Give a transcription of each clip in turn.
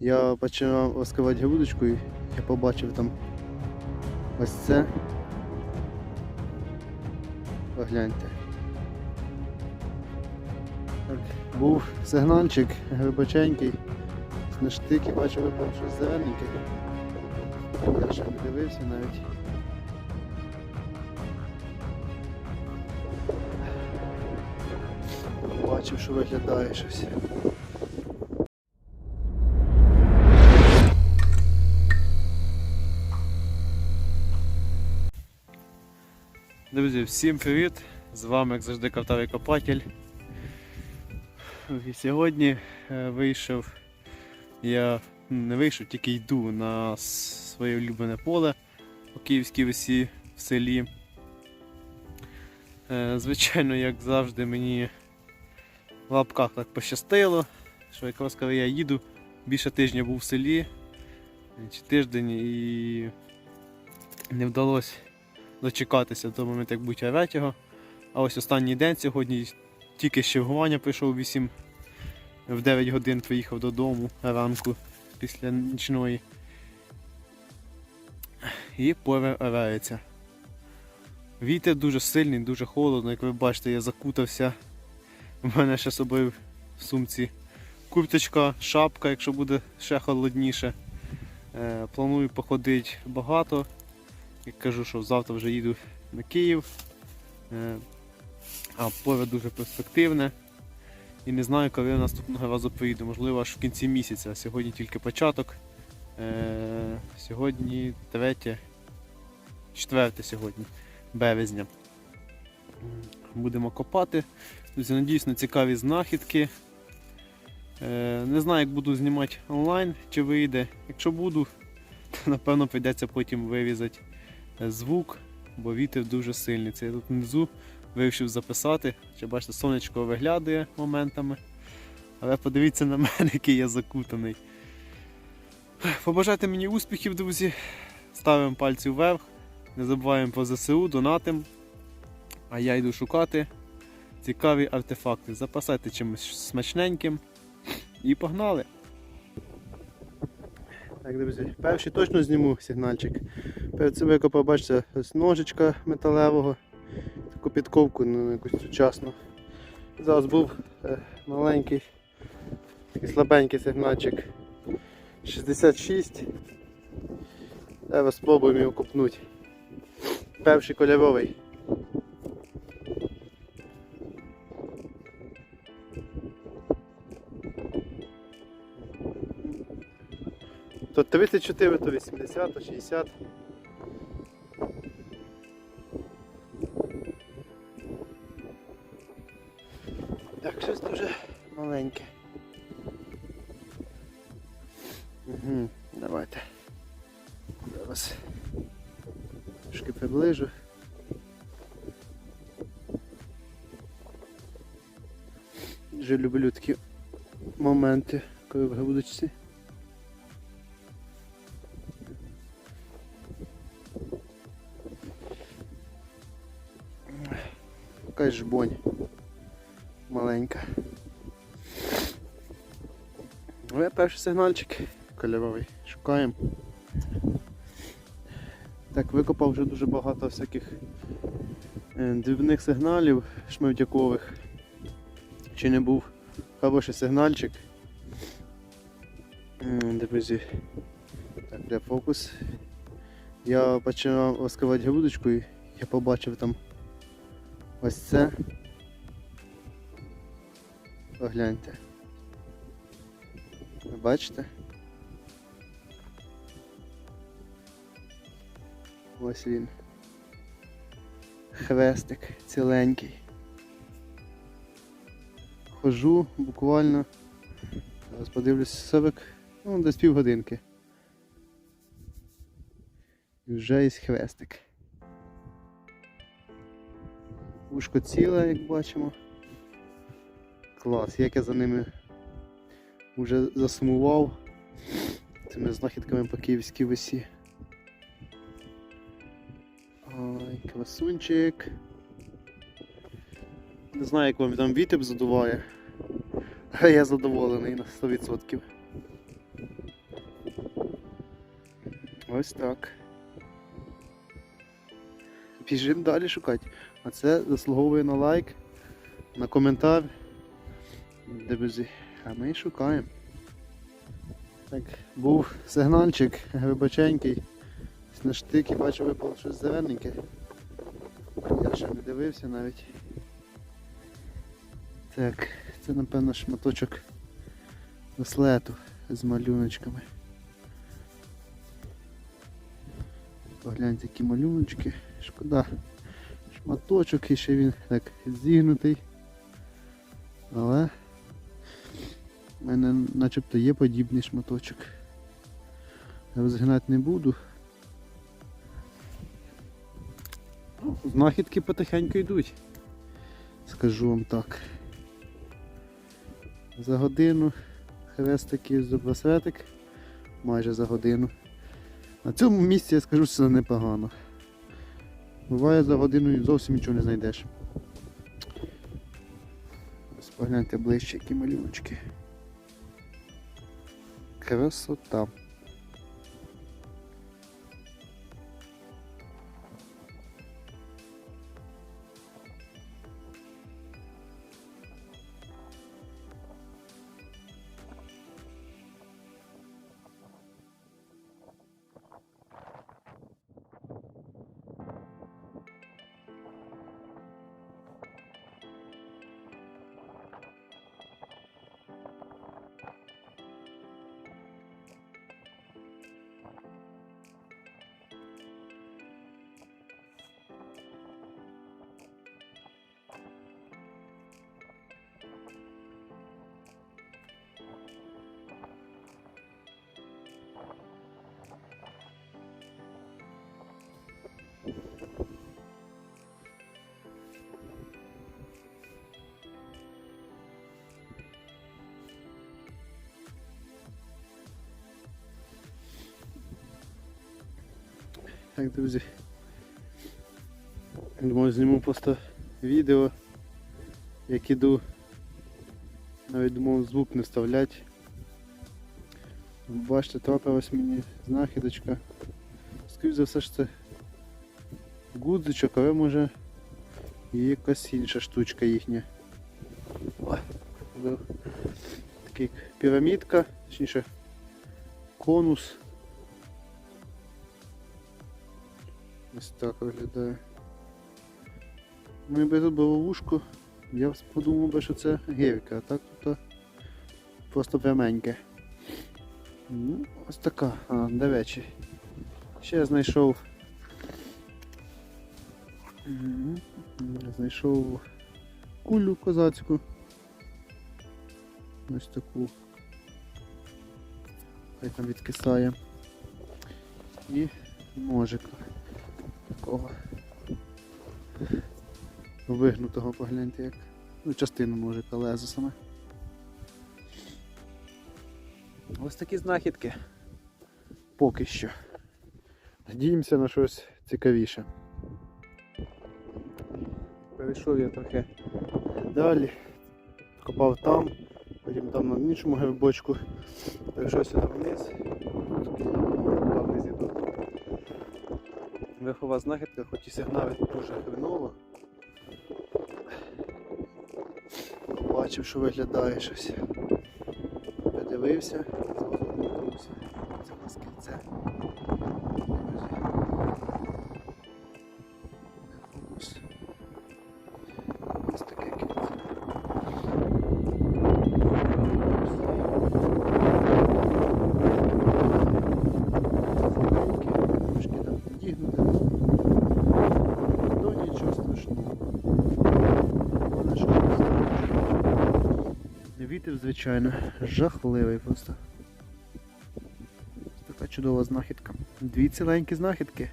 Я починав оскивати вудочку і я побачив там ось це. Погляньте. Так, був сигнальчик глибоченький. На штики бачив випав щось зелененьке. Я ще не дивився навіть. Бачив, що виглядає щось. Друзі, всім привіт! З вами, як завжди, Картавий Копатель. І сьогодні е, вийшов, я не вийшов, тільки йду на своє улюблене поле по Київській весі в селі. Е, Звичайно, як завжди, мені в лапках так пощастило, що якраз коли я їду, більше тижня був в селі, чи тиждень і не вдалося дочекатися до моменту, як будь третього. А ось останній день сьогодні тільки з чергування прийшов 8 в 9 годин приїхав додому ранку після нічної. І поле орається. Вітер дуже сильний, дуже холодно, як ви бачите, я закутався. У мене ще з собою в сумці курточка, шапка, якщо буде ще холодніше. Е, планую походити багато. Як кажу, що завтра вже їду на Київ. Е, А поле дуже перспективне. І не знаю, коли я наступного разу поїду. Можливо, аж в кінці місяця. Сьогодні тільки початок. Е, Сьогодні 3, 4 сьогодні, березня. Будемо копати. Друзі, надіюсь на цікаві знахідки. Е, Не знаю, як буду знімати онлайн, чи вийде. Якщо буду, то напевно прийдеться потім вирізати звук, бо вітер дуже сильний. Це я тут внизу вирішив записати. Ще бачите, сонечко виглядає моментами. Але подивіться на мене, який я закутаний. Побажайте мені успіхів, друзі. Ставимо пальці вверх. Не забуваємо про ЗСУ, донатим. А я йду шукати цікаві артефакти. Запасайте чимось смачненьким. І погнали! Так, друзі, перший точно зніму сигнальчик. Перед цим як побачите ось ножичка металевого, таку підковку ну, якусь сучасну. Зараз був е, маленький, такий слабенький сигнальчик 66. Зараз спробуємо його купнути. Перший кольоровий. 34, то 80, то 60. Так, щось дуже маленьке. Угу, давайте. Зараз трошки приближу. Дуже люблю такі моменти, коли в гавудочці. Якась жбонь маленька. Але перший сигнальчик кольоровий. Шукаємо. Так, викопав вже дуже багато всяких е, дрібних сигналів шмевдякових. Чи не був хороший сигнальчик. М, Друзі. Так, де фокус. Я починав розкривати вудочку і я побачив там ось це. Погляньте. Ви бачите? Ось він. Хвестик ціленький. Хожу буквально. Зараз подивлюсь 40, ну десь півгодинки. І вже є хвестик. Ушко ціле, як бачимо. Клас, як я за ними вже засумував цими знахідками по київській весі. Ой, красунчик. Не знаю, як вам там вітер задуває, а я задоволений на 100%. Ось так. Біжимо далі шукати. А це заслуговує на лайк, на коментар. Друзі, а ми шукаємо. Так, був сигнальчик глибоченький. На штик і бачу випало щось зелененьке. Я ще не дивився навіть. Так, це напевно шматочок браслету з малюночками. Погляньте, які малюночки. Шкода. Шматочок і ще він так зігнутий. Але в мене начебто є подібний шматочок. Розгинати не буду. Знахідки потихеньку йдуть. Скажу вам так. За годину хрестиків з браслетик. Майже за годину. На цьому місці я скажу, що це непогано. Буває за годину і зовсім нічого не знайдеш. Ось погляньте ближче, які малюночки. Красота. Так, друзі. Думаю, зніму просто відео, як іду. Навіть думав звук не вставляти. Бачите, трапилась мені знахідочка. Скоріше за все ж це гудзичок, але може і якась інша штучка їхня. Ой, Такий пірамідка, точніше конус. Ось так виглядає. Тут було вушко, я подумав би, що це гірка, а так тут просто пряменьке. Ну, ось така, а, до речі. Ще знайшов. Знайшов кулю козацьку. Ось таку. Хай там відкисає. І ножика такого вигнутого погляньте як. Ну, частину ножика лезо саме. Ось такі знахідки. Поки що. Надіємося на щось цікавіше. Перейшов я трохи далі, копав там, потім там на іншому грибочку, перейшов сюди вниз. Главний зійду. Верхова знахідка, хоч і сигналить дуже хреново. Побачив, що виглядає щось. Подивився, звичайно, жахливий просто. Така чудова знахідка. Дві ціленькі знахідки.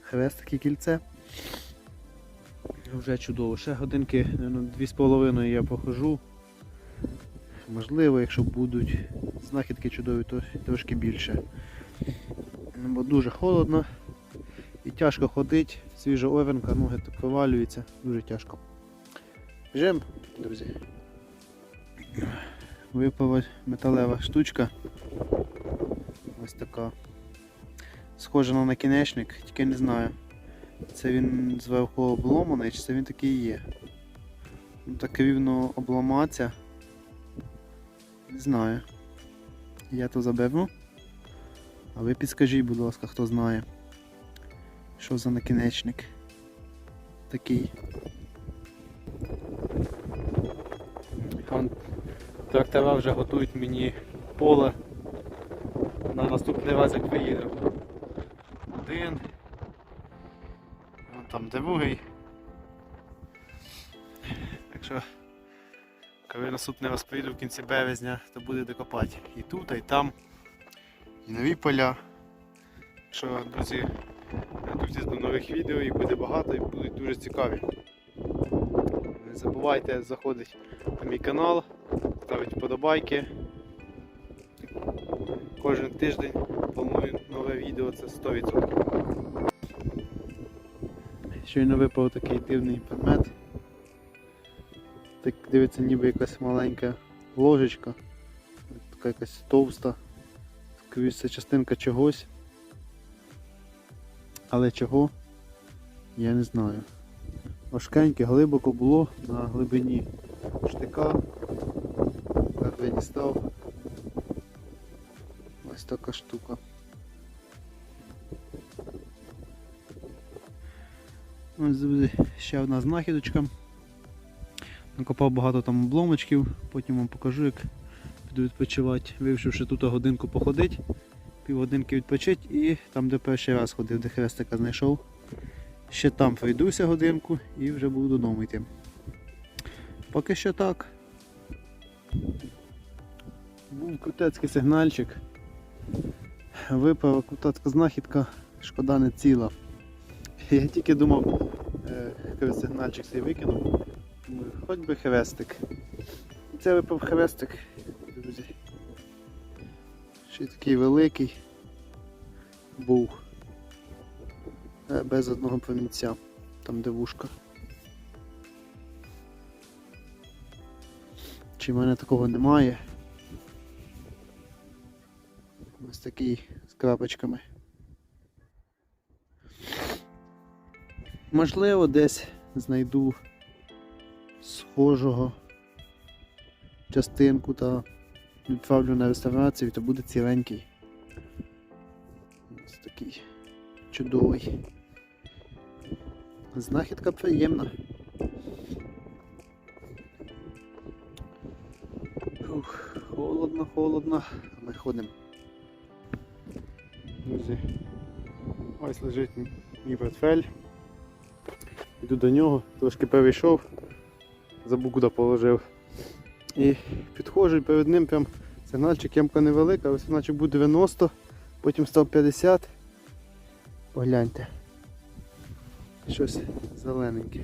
Хрестик і кільце. Вже чудово. Ще годинки, ну, дві з половиною я похожу. Можливо, якщо будуть знахідки чудові, то трошки більше. Ну, Бо дуже холодно і тяжко ходить, свіжа овенка, ноги провалюються, дуже тяжко. Біжимо, друзі. Випала металева штучка. Ось така. Схоже на накінечник, тільки не знаю. Це він зверху обломаний, чи це він такий є. Ну, так рівно обламатися. Не знаю. Я то заберу. А ви підскажіть, будь ласка, хто знає. Що за накінечник? Такий. Трактора вже готують мені поле на наступний раз, як приїду. Один. Вон там другий. Так що, коли наступний раз приїду в кінці березня, то буде докопати і тут, і там, і нові поля. Що, друзі, готуйтесь до нових відео і буде багато, і будуть дуже цікаві. Не забувайте заходити на мій канал, ставити вподобайки. Кожен тиждень планую нове відео, це 100%. Щойно випав такий дивний предмет. Так дивиться ніби якась маленька ложечка, така якась товста, це частинка чогось. Але чого, я не знаю. Важкеньке, глибоко було на глибині штика. Я дістав. Ось така штука. Ось друзі, ще одна знахідочка. Накопав багато там обломочків, потім вам покажу, як піду відпочивати, вивчивши тут годинку походити, півгодинки відпочити і там, де перший раз ходив, де хрестика знайшов. Ще там пройдуся годинку і вже буду додому йти. Поки що так. Був крутецький сигнальчик. Випала крутецька знахідка, шкода не ціла. Я тільки думав, е, коли сигнальчик цей викинув, хоч би хрестик. Це випав хрестик, друзі. Ще такий великий був. Е, Без одного промінця, там де вушка. Чи в мене такого немає? Ось такий з крапочками. Можливо, десь знайду схожого частинку та відправлю на реставрацію, то буде ціленький. Ось такий чудовий. Знахідка приємна. Ух, холодно, холодно, ми ходимо. Друзі, ось лежить мій портфель. Йду до нього, трошки перейшов, забув куди положив. І підходжу і перед ним прям сигнальчик ямка невелика, ось сигнальчик був 90, потім став 50. Погляньте. Щось зелененьке.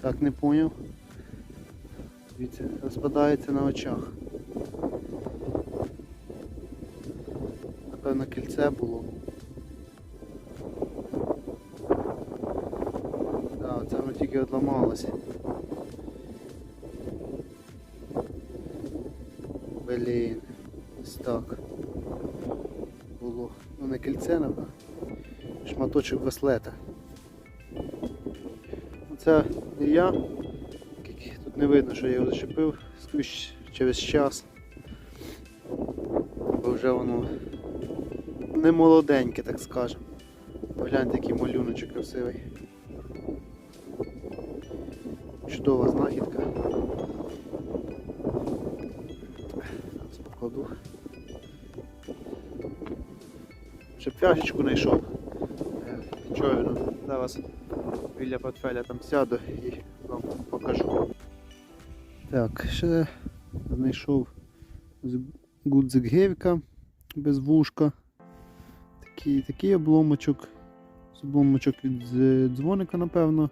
Так не поняв. Дивіться, розпадається на очах. Напевно кільце було. Так, це воно тільки одламалося. Блін, кільце. Шматочок браслета. Це не я. Тут не видно, що я його зачепив скрізь через час. Бо вже воно не молоденьке, так скажемо. Погляньте, який малюночок красивий. Чудова знахідка. Покладу. Ще пляшечку знайшов. Е, Чорну. Зараз біля портфеля там сяду і вам покажу. Так, ще знайшов гудзик гевка без вушка. Такий, такий обломочок. З обломочок від дзвоника, напевно.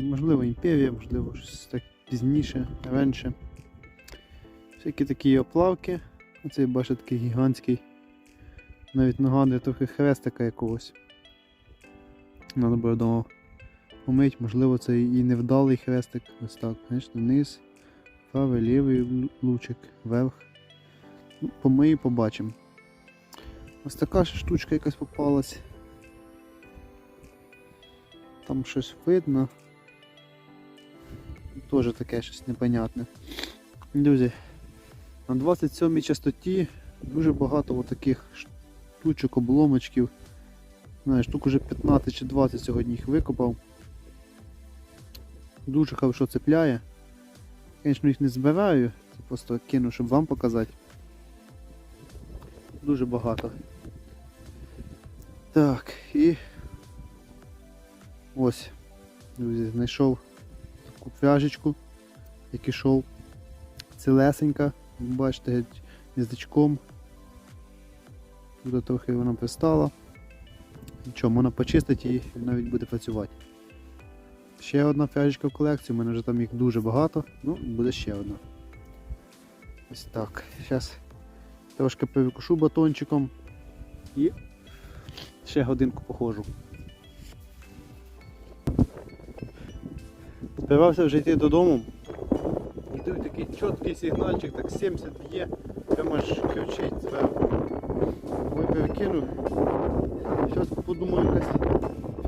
Можливо, імперія, можливо, щось так пізніше, раніше. Всякі такі оплавки. Оцей бачите такий гігантський. Навіть нагадує трохи хрестика якогось. Надо буде вдома помить, можливо, це і невдалий хрестик. Ось так, звісно, низ, правий, лівий лучик, вверх. Ну, помию, побачимо. Ось така ж штучка якась попалась. Там щось видно. Теж таке щось непонятне. Друзі, на 27-й частоті дуже багато отаких штучок, обломочків. Знаю, штук уже 15 чи 20 сьогодні їх викопав. Дуже хорошо цепляє. Звісно, їх не збираю, це просто кину, щоб вам показати. Дуже багато. Так, і ось, друзі, знайшов таку пряжечку, як ішов цілесенька, бачите, язичком. Тут трохи вона пристала. Нічого, можна почистити і навіть буде працювати. Ще одна пряжечка в колекції, у мене вже там їх дуже багато, ну буде ще одна. Ось так. Зараз трошки перекушу батончиком і ще годинку походжу. Збирався вже йти додому. І такий чіткий сигнальчик, так 70 б'є, прямо аж кричить зверху. Ой, перекинув. Зараз подумаю якась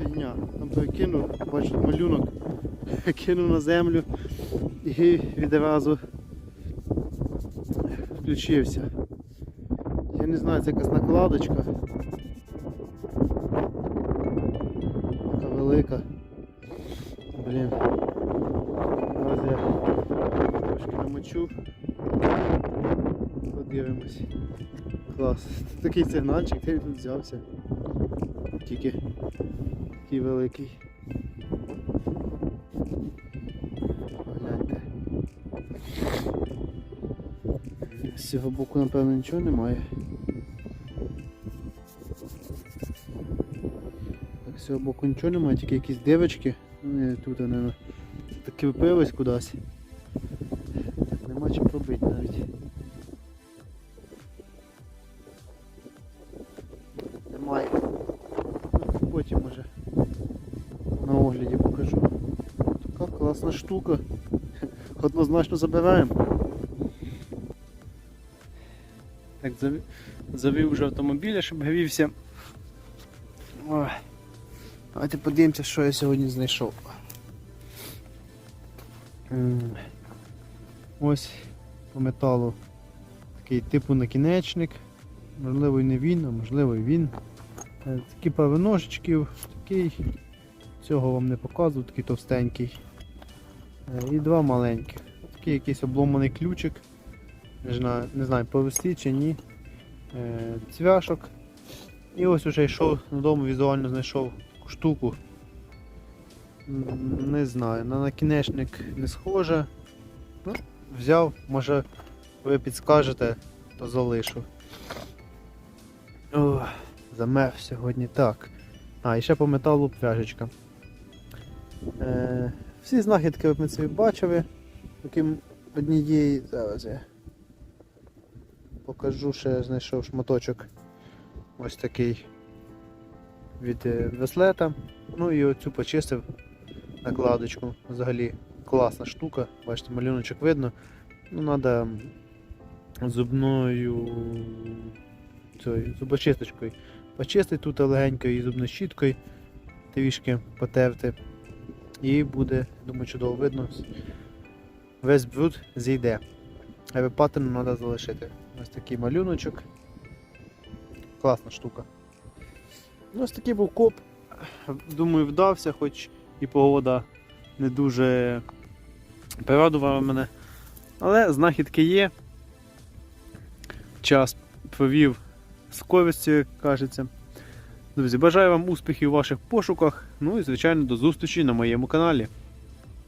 фігня. Там перекинув, бачу малюнок, кинув на землю і відразу включився. Я не знаю, це якась накладочка. Клас. Такий сигнальчик, він тут взявся. Тільки такий великий. Погляньте. З цього боку, напевно, нічого немає. Так, з цього боку нічого немає, тільки якісь дивочки. Тут вони таки випились кудись. Штука. Однозначно забираємо. Так, завів, вже автомобіля, щоб грівся. Давайте подивимося, що я сьогодні знайшов. Ось по металу такий типу накінечник. Можливо і не він, а можливо і він. Е, Такі пару ножичків, такий. Цього вам не показую, такий товстенький. Е, І два маленьких. Такий якийсь обломаний ключик. Не знаю, не повести чи ні. Е, Цвяшок. І ось уже йшов додому, візуально знайшов штуку. Не знаю, на накінечник не схоже. Ну, взяв, може ви підскажете, то залишу. О, замерз сьогодні так. А, і ще по металу пряжечка. Е, всі знахідки ми собі бачили, окрім однієї. Зараз я покажу, ще знайшов шматочок ось такий від е, веслета. Ну і оцю почистив накладочку. Взагалі класна штука. Бачите, малюночок видно. Ну, треба зубною цією зубочисточкою почистити тут легенько і зубною щіткою трішки потерти. І буде, думаю, чудово видно. Весь бруд зійде. А паттерн треба залишити. Ось такий малюночок. Класна штука. Ну, ось такий був коп. Думаю, вдався, хоч і погода не дуже порадувала мене. Але знахідки є. Час провів з користю, кажеться. Друзі, бажаю вам успіхів у ваших пошуках. Ну і, звичайно, до зустрічі на моєму каналі.